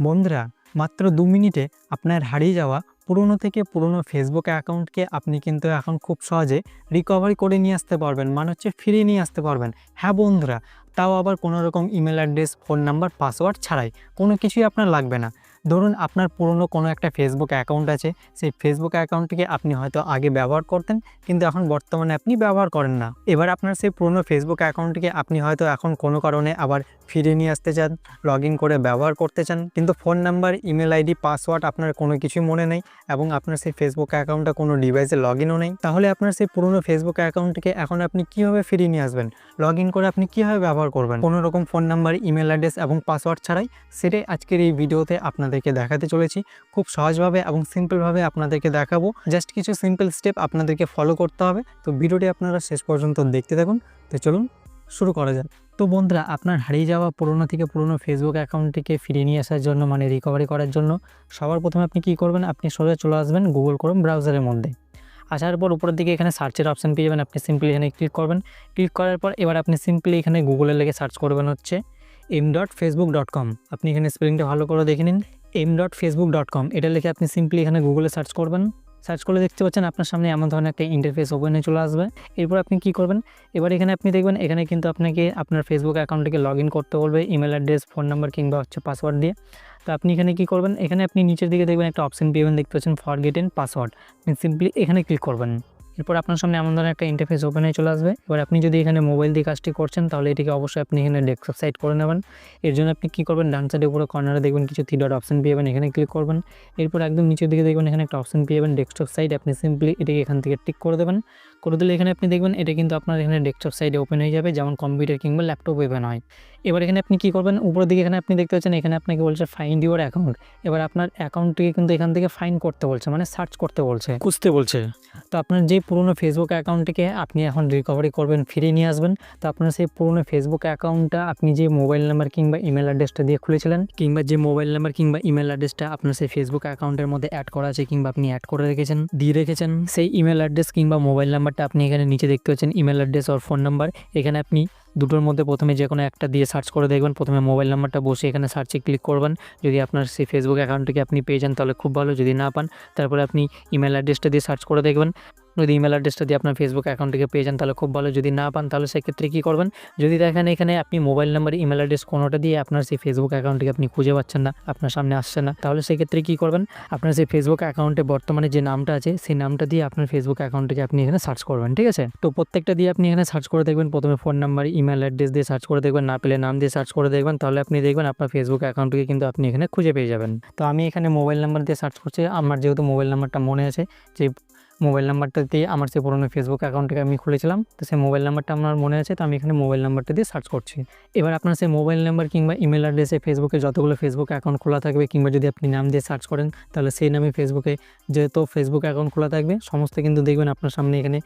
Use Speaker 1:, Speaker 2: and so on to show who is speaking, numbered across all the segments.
Speaker 1: বন্ধুরা, মাত্র দু মিনিটে আপনার হারিয়ে যাওয়া পুরনো থেকে পুরনো ফেসবুক অ্যাকাউন্টকে আপনি কিন্তু এখন খুব সহজে রিকভারি করে নিয়ে আসতে পারবেন। মানে হচ্ছে ফিরিয়ে নিয়ে আসতে পারবেন। হ্যাঁ বন্ধুরা, তাও আবার কোনো রকম email address phone number password ছাড়াই কোনো কিছুই আপনার লাগবে না। ধরুন আপনার পুরনো কোনো একটা ফেসবুক অ্যাকাউন্ট আছে, সেই ফেসবুক অ্যাকাউন্টটিকে আপনি হয়তো আগে ব্যবহার করতেন, কিন্তু এখন বর্তমানে আপনি ব্যবহার করেন না। এবার আপনার সেই পুরনো ফেসবুক অ্যাকাউন্টটিকে আপনি হয়তো এখন কোনো কারণে আবার ফিরিয়ে নিয়ে আসতে চান লগ করে ব্যবহার করতে চান, কিন্তু phone number email ID password আপনার কোনো কিছুই মনে নেই এবং আপনার সেই ফেসবুক অ্যাকাউন্টটা কোনো ডিভাইসে লগ ইনও নেই। তাহলে আপনার সেই পুরনো ফেসবুক অ্যাকাউন্টটিকে এখন আপনি কীভাবে ফিরিয়ে নিয়ে আসবেন? লগ করে আপনি কীভাবে ব্যবহার করবেন? কোনো রকম ফোন নাম্বার ইমেল অ্যাড্রেস এবং পাসওয়ার্ড ছাড়াই, সেটাই আজকের এই ভিডিওতে আপনাদেরকে দেখাতে চলেছি। খুব সহজভাবে এবং সিম্পলভাবে আপনাদেরকে দেখাবো। জাস্ট কিছু সিম্পল স্টেপ আপনাদেরকে ফলো করতে হবে। তো ভিডিওটি আপনারা শেষ পর্যন্ত দেখতে থাকুন। তো চলুন শুরু করা যাক। তো বন্ধুরা, আপনার হারিয়ে যাওয়া পুরনো থেকে পুরনো ফেসবুক অ্যাকাউন্টটিকে ফিরিয়ে নিয়ে আসার জন্য মানে রিকভারি করার জন্য, সবার প্রথমে আপনি কী করবেন? আপনি সোজা চলে আসবেন গুগল ক্রোম ব্রাউজারের মধ্যে। আসার পর উপরের দিকে এখানে সার্চের অপশান পেয়ে যাবেন। আপনি সিম্পলি এখানে ক্লিক করবেন। ক্লিক করার পর এবার আপনি সিম্পলি এখানে গুগলে লেগে সার্চ করবেন হচ্ছে M dot Facebook dot com আপনি এখানে স্পেলিংটা ভালো করে দেখে নিন। M dot Facebook dot com এটা লিখে আপনি সিম্পলি এখানে গুগলে সার্চ করবেন। সার্চ করলে দেখতে পাচ্ছেন আপনার সামনে এমন ধরনের একটা ইন্টারফেস ওপেন চলে আসবে। এরপর আপনি কি করবেন? এবার এখানে আপনি দেখবেন, এখানে কিন্তু আপনাকে আপনার ফেসবুক অ্যাকাউন্টটিকে লগ ইন করতে বলবে ইমেল অ্যাড্রেস ফোন নাম্বার কিংবা হচ্ছে পাসওয়ার্ড দিয়ে। তো আপনি এখানে কি করবেন? এখানে আপনি নিচের দিকে দেখবেন একটা অপশন পেয়েবেন দেখতে পাচ্ছেন ফরগেট এন পাসওয়ার্ড আপনি সিম্পলি এখানে ক্লিক করবেন। এরপর আপনার সামনে এমন ধরনের একটা ইন্টারফেস ওপেন হয়ে চলে আসবে। এবার আপনি যদি এখানে মোবাইল দিয়ে কাজটি করছেন, তাহলে এটিকে অবশ্যই আপনি এখানে ডেস্কটপ সাইড করে নেবেন। এর জন্য আপনি কী করবেন? ডান সাইডে উপরে কর্নারে দেখবেন কিছু থ্রি ডট অপশন পেয়ে যাবেন, এখানে ক্লিক করবেন। এরপর একদম নিচের দিকে দেখবেন এখানে একটা অপশন পেয়ে যাবেন ডেস্কটপ সাইড আপনি সিম্পলি এটিকে এখান থেকে টিক করে দেবেন। করে দিলে এখানে আপনি দেখবেন এটা কিন্তু আপনার এখানে ডেস্কটপ সাইডে ওপেন হয়ে যাবে, যেমন কম্পিউটার কিংবা ল্যাপটপ ওপেন হয়। এবার এখানে আপনি কী করবেন? উপরের দিকে এখানে আপনি দেখতে পাচ্ছেন এখানে আপনাকে বলছে ফাইন্ড ইউর অ্যাকাউন্ট এবার আপনার অ্যাকাউন্টটিকে কিন্তু এখান থেকে ফাইন করতে বলছে মানে সার্চ করতে বলছে। খুঁজতে বলছে। তো আপনার যে পুরনো ফেসবুক অ্যাকাউন্টটিকে আপনি এখন রিকভারি করবেন ফিরিয়ে নিয়ে আসবেন। তো আপনার সেই পুরনো ফেসবুক অ্যাকাউন্টটা আপনি যে মোবাইল নাম্বার কিংবা ইমেল অ্যাড্রেসটা দিয়ে খুলেছিলেন কিংবা যে মোবাইল নাম্বার কিংবা ইমেল অ্যাড্রেসটা আপনার সেই ফেসবুক অ্যাকাউন্টের মধ্যে অ্যাড করা আছে কিংবা আপনি অ্যাড করে রেখেছেন দিয়ে রেখেছেন সেই ইমেল অ্যাড্রেস কিংবা মোবাইল নাম্বারটা আপনি এখানে নিচে দেখতে পাচ্ছেন email address or phone number এখানে আপনি দুটোর মধ্যে প্রথমে যে কোনো একটা দিয়ে সার্চ করে দেখবেন। প্রথমে মোবাইল নাম্বারটা বসে এখানে সার্চে ক্লিক করবেন। যদি আপনার সেই ফেসবুক অ্যাকাউন্টটিকে আপনি পেয়ে যান, তাহলে খুব ভালো। যদি না পান, তারপরে আপনি ইমেল অ্যাড্রেসটা দিয়ে সার্চ করে দেখবেন। যদি ইমেল অ্যাড্রেসটা দিয়ে আপনার ফেসবুক অ্যাকাউন্টটিকে পেয়ে যান, তাহলে খুব ভালো। যদি না পান, তাহলে সেক্ষেত্রে কী করবেন? যদি দেখেন এখানে আপনি মোবাইল নাম্বার ইমেল অ্যাড্রেস কোনোটা দিয়ে আপনার সেই ফেসবুক অ্যাকাউন্টটিকে আপনি খুঁজে পাচ্ছেন না, আপনার সামনে আসছে না, তাহলে সেক্ষেত্রে কী করবেন? আপনার সেই ফেসবুক অ্যাকাউন্টে বর্তমানে যে নামটা আছে, সেই নামটা দিয়ে আপনার ফেসবুক অ্যাকাউন্টটিকে আপনি এখানে সার্চ করবেন, ঠিক আছে? তো প্রত্যেকটা দিয়ে আপনি এখানে সার্চ করে দেখবেন। প্রথমে ফোন নাম্বার ইমেল অ্যাড্রেস দিয়ে সার্চ করে দেখবেন। না পেলে নাম দিয়ে সার্চ করে দেখবেন। তাহলে আপনি দেখবেন আপনার ফেসবুক অ্যাকাউন্টটিকে কিন্তু আপনি এখানে খুঁজে পেয়ে যাবেন। তো আমি এখানে মোবাইল নাম্বার দিয়ে সার্চ করছি। আমার যেহেতু মোবাইল নাম্বারটা মনে আছে, যে মোবাইল নাম্বারটা দিয়ে আমার সেই পুরনো ফেসবুক অ্যাকাউন্টটাকে আমি খুলেছিলাম। তো সেই মোবাইল নাম্বারটা আমার মনে আছে, তো আমি এখানে মোবাইল নাম্বারটা দিয়ে সার্চ করছি। এবার আপনার সেই মোবাইল নাম্বার কিংবা ইমেল অ্যাড্রেসে ফেসবুকে যতগুলো ফেসবুক অ্যাকাউন্ট খোলা থাকবে কিংবা যদি আপনি নাম দিয়ে সার্চ করেন, তাহলে সেই নামে ফেসবুকে যেহেতু ফেসবুক অ্যাকাউন্ট খোলা থাকবে, সমস্ত কিন্তু দেখবেন আপনার সামনে এখানে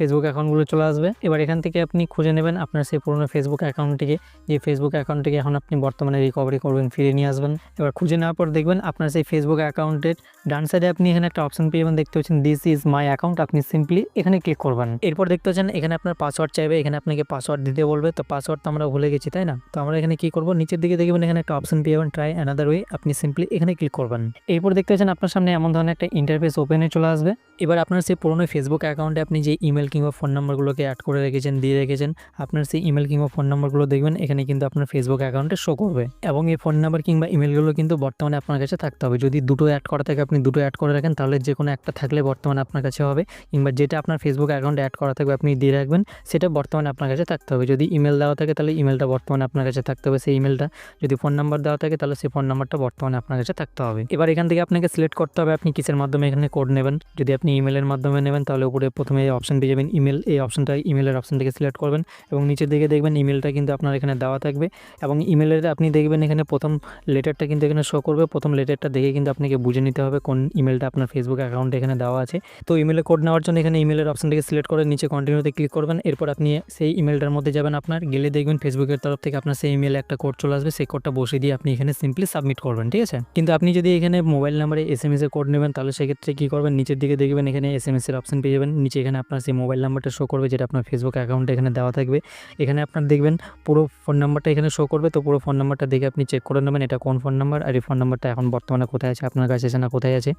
Speaker 1: ফেসবুক অ্যাকাউন্টগুলো চলে আসবে। এবার এখান থেকে আপনি খুঁজে নেবেন আপনার সেই পুরনো ফেসবুক অ্যাকাউন্টটিকে যে ফেসবুক অ্যাকাউন্টটিকে এখন আপনি বর্তমানে রিকভারি করবেন ফিরে নিয়ে আসবেন। এবার খুঁজে নেওয়ার পর দেখবেন আপনার সেই ফেসবুক অ্যাকাউন্টের ডান সাইডে আপনি এখানে একটা অপশন পেয়ে যাবেন। দেখতে পাচ্ছেন দিস ইজ মাই অ্যাকাউন্ট আপনি সিম্পলি এখানে ক্লিক করবেন। এরপর দেখতে পাচ্ছেন, এখানে আপনার পাসওয়ার্ড চাইবে, এখানে আপনাকে পাসওয়ার্ড দিতে বলবে। তো পাসওয়ার্ড তো আমরা ভুলে গেছি, তাই না? তো আমরা এখানে কি করব? নিচের দিকে দেখবেন এখানে একটা অপশন পেয়ে যাবেন ট্রাই অ্যানাদার ওয়ে আপনি সিম্পলি এখানে ক্লিক করবেন। এরপর দেখতে পাচ্ছেন, আপনার সামনে এমন ধরনের একটা ইন্টারফেস ওপেনে চলে আসবে। এবার আপনার সেই পুরনো ফেসবুক অ্যাকাউন্টে আপনি যে ইমেল কিংবা ফোন নাম্বারগুলোকে অ্যাড করে রেখেছেন, দিয়ে রেখেছেন, আপনার সেই ইমেল কিংবা ফোন নাম্বারগুলো দেখবেন, এখানে কিন্তু আপনার ফেসবুক অ্যাকাউন্টে শো করবে। এবং এই ফোন নাম্বার কিংবা ইমেলগুলো কিন্তু বর্তমানে আপনার কাছে থাকতে হবে। যদি দুটো অ্যাড করা থাকে, আপনি দুটো অ্যাড করে রাখেন, তাহলে যে কোনো একটা থাকলে বর্তমানে আপনার কাছে হবে। কিংবা যেটা আপনার ফেসবুক অ্যাকাউন্টে অ্যাড করা থাকবে, আপনি দিয়ে রাখবেন, সেটা বর্তমানে আপনার কাছে থাকতে হবে। যদি ইমেল দেওয়া থাকে, তাহলে ইমেলটা বর্তমানে আপনার কাছে থাকতে হবে, সেই ইমেলটা যদি ফোন নাম্বার দেওয়া থাকে, তাহলে সেই ফোন নাম্বারটা বর্তমানে আপনার কাছে থাকতে হবে। এবার এখান থেকে আপনাকে সিলেক্ট করতে হবে, আপনি কিসের মাধ্যমে এখানে কোড নেবেন। যদি আপনি ইমেলের মাধ্যমে নেবেন, তাহলে উপরে প্রথমে অপশন যাবেন ইমেল, এই অপশনটা ইমেলের অপশনটাকে সিলেক্ট করবেন এবং নিচের দিকে দেখবেন ইমেলটা কিন্তু আপনার এখানে দেওয়া থাকবে এবং ইমেলের আপনি দেখবেন এখানে প্রথম লেটারটা কিন্তু এখানে শো করবে। প্রথম লেটারটা দেখে কিন্তু আপনাকে বুঝে নিতে হবে কোন ইমেলটা আপনার ফেসবুক অ্যাকাউন্টে এখানে দেওয়া আছে। তো ইমেলে কোড নেওয়ার জন্য এখানে ইমেলের অপশনটাকে সিলেক্ট করে নিচে কন্টিনিউতে ক্লিক করবেন। এরপর আপনি সেই ইমেলটার মধ্যে যাবেন আপনার, গেলে দেখবেন ফেসবুকের তরফ থেকে আপনার সেই ইমেলে একটা কোড চলে আসবে। সেই কোডটা বসে দিয়ে আপনি এখানে সিম্পলি সাবমিট করবেন, ঠিক আছে? কিন্তু আপনি যদি এখানে মোবাইল নাম্বারে এস এম এর কোড নেবেন, তাহলে সেক্ষেত্রে কী করবেন? নিচের দিকে দেখবেন এখানে এস এম এস এর অপশন পেয়ে যাবেন। নিচে এখানে আপনার সেই মোবাইল মোবাইল নাম্বারটা শো করবে, যেটা আপনার ফেসবুক অ্যাকাউন্টে এখানে দেওয়া থাকবে। এখানে আপনার দেখবেন পুরো ফোন নাম্বারটা এখানে শো করবে, তো পুরো ফোন নাম্বারটা দেখে আপনি চেক করে নেবেন এটা কোন ফোন নাম্বার আর এই ফোন নাম্বারটা এখন বর্তমানে কোথায় আছে, আপনার কাছে আছে না কোথায় আছে।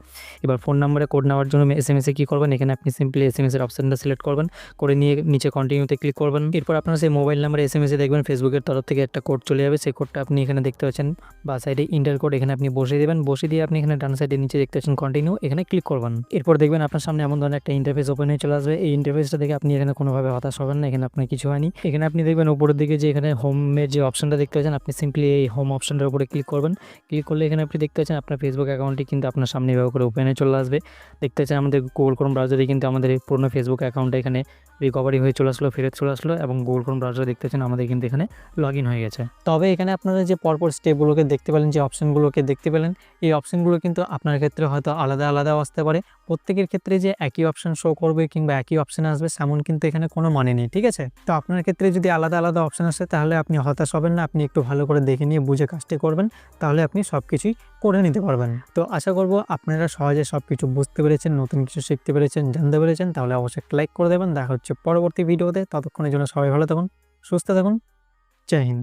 Speaker 1: এবার ফোন নাম্বারে কোড নেওয়ার জন্য এস এম এসে কী করবেন, এখানে আপনি সিম্পলি এস এম এসের অপশানটা সিলেক্ট করবেন, করে নিয়ে নিচে কন্টিনিউতে ক্লিক করবেন। এরপর আপনার সেই মোবাইল নাম্বারে এস এম এসে দেখবেন ফেসবুকের তরফ থেকে একটা কোড চলে যাবে, সেই কোডটা আপনি এখানে দেখতে পাচ্ছেন, বা সাইডে ইন্টার কোড এখানে আপনি বসিয়ে দেবেন, বসিয়ে দিয়ে আপনি এখানে ডান সাইডে নিচে দেখতে পাচ্ছেন কন্টিনিউ এখানে ক্লিক করবেন। এরপর দেখবেন আপনার সামনে এমন ধরনের একটা ইন্টারফেস ওপেন হয়ে চলে আসবে, এই ইন্টারফেসটা দেখে আপনি এখানে কোনোভাবে হতাশ হবেন না, এখানে আপনার কিছু হয়নি। এখানে আপনি দেখবেন উপরের দিকে যে এখানে হোমের যে অপশনটা দেখতে পাচ্ছেন, আপনি সিম্পলি এই হোম অপশনটার উপরে ক্লিক করবেন। ক্লিক করলে এখানে আপনি দেখতে পাচ্ছেন আপনার ফেসবুক অ্যাকাউন্টটি কিন্তু আপনার সামনে ব্যবহার করে ওপেনে চলে আসবে। দেখতে পাচ্ছেন আমাদের গুগল ক্রোম ব্রাউজারে কিন্তু আমাদের পুরোনো ফেসবুক অ্যাকাউন্টটা এখানে রিকভারি হয়ে চলে আসলো, ফেরত চলে আসলো এবং গুগল ক্রোম ব্রাউজারে দেখতে পাচ্ছেন আমাদের কিন্তু এখানে লগ হয়ে গেছে। তবে এখানে আপনারা যে পরপর স্টেপগুলোকে দেখতে পেলেন, যে অপশনগুলোকে দেখতে পেলেন, এই অপশনগুলো কিন্তু আপনার ক্ষেত্রে হয়তো আলাদা আলাদা আসতে পারে। প্রত্যেকের ক্ষেত্রে যে একই অপশন শো করবে কিংবা একই অপশন আসবে, সেমন কিন্তু এখানে কোনো মানে নেই, ঠিক আছে? তো আপনার ক্ষেত্রে যদি আলাদা আলাদা অপশন আসে, তাহলে আপনি হতাশ হবেন না, আপনি একটু ভালো করে দেখে নিয়ে বুঝে কাজটি করবেন, তাহলে আপনি সব কিছুই করে নিতে পারবেন। তো আশা করব আপনারা সহজে সব কিছু বুঝতে পেরেছেন, নতুন কিছু শিখতে পেরেছেন, জানতে পেরেছেন, তাহলে অবশ্যই লাইক করে দেবেন, দেখা হচ্ছে পরবর্তী ভিডিওতে। ততক্ষণের জন্য সবাই ভালো থাকুন সুস্থ থাকুন। জয় হিন্দ।